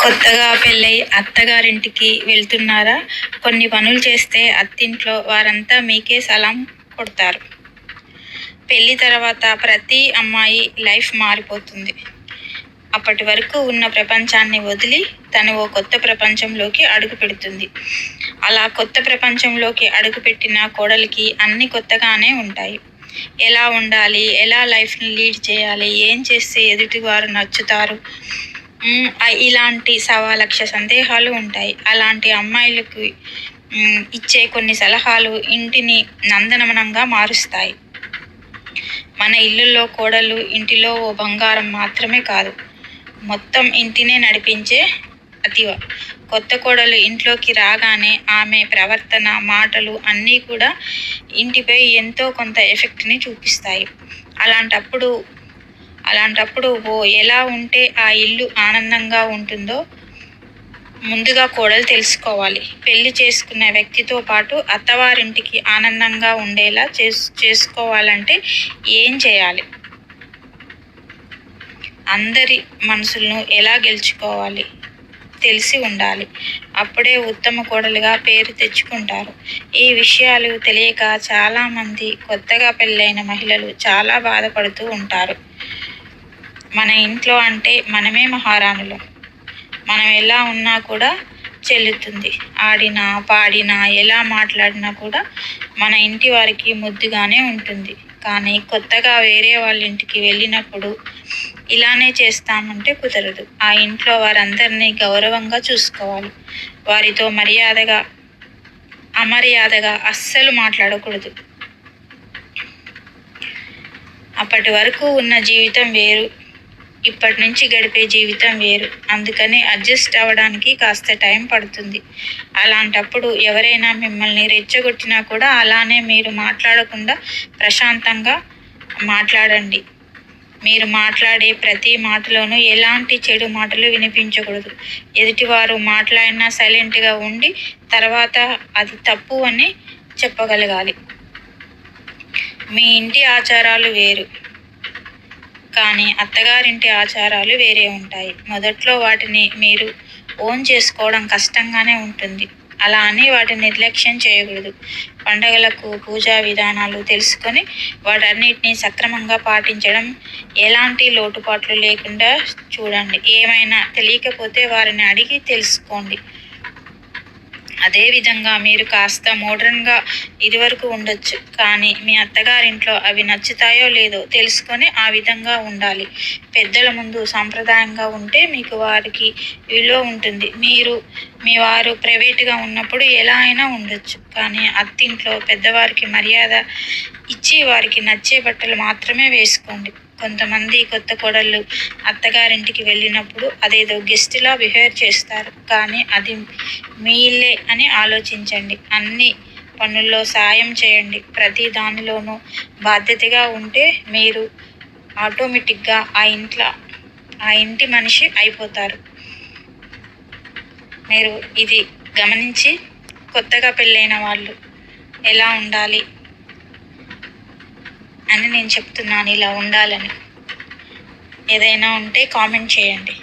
కొత్తగా పెళ్ళై అత్తగారింటికి వెళ్తున్నారా? కొన్ని పనులు చేస్తే అత్తింట్లో వారంతా మీకే సలాం కొడతారు. పెళ్ళి తర్వాత ప్రతి అమ్మాయి లైఫ్ మారిపోతుంది. అప్పటి వరకు ఉన్న ప్రపంచాన్ని వదిలి తను ఓ కొత్త ప్రపంచంలోకి అడుగు పెడుతుంది. అలా కొత్త ప్రపంచంలోకి అడుగుపెట్టిన కోడలికి అన్ని కొత్తగానే ఉంటాయి. ఎలా ఉండాలి? ఎలా లైఫ్ని లీడ్ చేయాలి? ఏం చేస్తే ఎదుటివారు నచ్చుతారు? ఇలాంటి సవా లక్ష సందేహాలు ఉంటాయి. అలాంటి అమ్మాయిలకు ఇచ్చే కొన్ని సలహాలు ఇంటిని నందనమనంగా మారుస్తాయి. మన ఇల్లులో కోడలు ఇంటిలో ఓ బంగారం మాత్రమే కాదు. మొత్తం ఇంటినే నడిపించే అతివ. కొత్త కోడలు ఇంట్లోకి రాగానే ఆమె ప్రవర్తన మాటలు అన్నీ కూడా ఇంటిపై ఎంతో కొంత ఎఫెక్ట్ని చూపిస్తాయి. అలాంటప్పుడు అలాంటప్పుడు ఓ ఎలా ఉంటే ఆ ఇల్లు ఆనందంగా ఉంటుందో ముందుగా కోడలు తెలుసుకోవాలి. పెళ్ళి చేసుకున్న వ్యక్తితో పాటు అత్తవారింటికి ఆనందంగా ఉండేలా చేసు చేసుకోవాలంటే ఏం చేయాలి? అందరి మనసులను ఎలా గెలుచుకోవాలి? తెలిసి ఉండాలి. అప్పుడే ఉత్తమ కోడలుగా పేరు తెచ్చుకుంటారు. ఈ విషయాలు తెలియక చాలామంది కొత్తగా పెళ్ళైన మహిళలు చాలా బాధపడుతూ ఉంటారు. మన ఇంట్లో అంటే మనమే మహారాణులు. మనం ఎలా ఉన్నా కూడా చెల్లుతుంది. ఆడినా పాడినా ఎలా మాట్లాడినా కూడా మన ఇంటి వారికి ముద్దుగానే ఉంటుంది. కానీ కొత్తగా వేరే వాళ్ళ ఇంటికి వెళ్ళినప్పుడు ఇలానే చేస్తామంటే కుదరదు. ఆ ఇంట్లో వారందరినీ గౌరవంగా చూసుకోవాలి. వారితో మర్యాదగా అమర్యాదగా అస్సలు మాట్లాడకూడదు. అప్పటి వరకు ఉన్న జీవితం వేరు. ఇప్పటి నుంచి గడిపే జీవితం వేరు. అందుకని అడ్జస్ట్ అవ్వడానికి కాస్త టైం పడుతుంది. అలాంటప్పుడు ఎవరైనా మిమ్మల్ని రెచ్చగొట్టినా కూడా అలానే మీరు మాట్లాడకుండా ప్రశాంతంగా మాట్లాడండి. మీరు మాట్లాడే ప్రతి మాటలోనూ ఎలాంటి చెడు మాటలు వినిపించకూడదు. ఎదుటివారు మాట్లాడినా సైలెంట్గా ఉండి తర్వాత అది తప్పు అని చెప్పగలగాలి. మీ ఇంటి ఆచారాలు వేరు. కానీ అత్తగారింటి ఆచారాలు వేరే ఉంటాయి. మొదట్లో వాటిని మీరు ఓన్ చేసుకోవడం కష్టంగానే ఉంటుంది. అలా అని వాటిని నిర్లక్ష్యం చేయకూడదు. పండగలకు పూజా విధానాలు తెలుసుకొని వాటన్నిటిని సక్రమంగా పాటించడం ఎలాంటి లోటుపాట్లు లేకుండా చూడండి. ఏమైనా తెలియకపోతే వారిని అడిగి తెలుసుకోండి. అదేవిధంగా మీరు కాస్త మోడర్న్గా ఇదివరకు ఉండొచ్చు. కానీ మీ అత్తగారింట్లో అవి నచ్చుతాయో లేదో తెలుసుకొని ఆ విధంగా ఉండాలి. పెద్దల ముందు సాంప్రదాయంగా ఉంటే మీకు వారికి విలువ ఉంటుంది. మీరు మీ వారు ప్రైవేట్గా ఉన్నప్పుడు ఎలా అయినా ఉండొచ్చు. కానీ అత్తింట్లో పెద్దవారికి మర్యాద ఇచ్చి వారికి నచ్చే బట్టలు మాత్రమే వేసుకోండి. కొంతమంది కొత్త కోడళ్ళు అత్తగారింటికి వెళ్ళినప్పుడు అదేదో గెస్ట్లా బిహేవ్ చేస్తారు. కానీ అది మీ ఇల్లే అని ఆలోచించండి. అన్ని పనుల్లో సాయం చేయండి. ప్రతి దానిలోనూ బాధ్యతగా ఉంటే మీరు ఆటోమేటిక్గా ఆ ఇంట్లో ఆ ఇంటి మనిషి అయిపోతారు. మీరు ఇది గమనించి కొత్తగా పెళ్ళైన వాళ్ళు ఎలా ఉండాలి అని నేను చెప్తున్నాను. ఇలా ఉండాలని. ఏదైనా ఉంటే కామెంట్ చేయండి.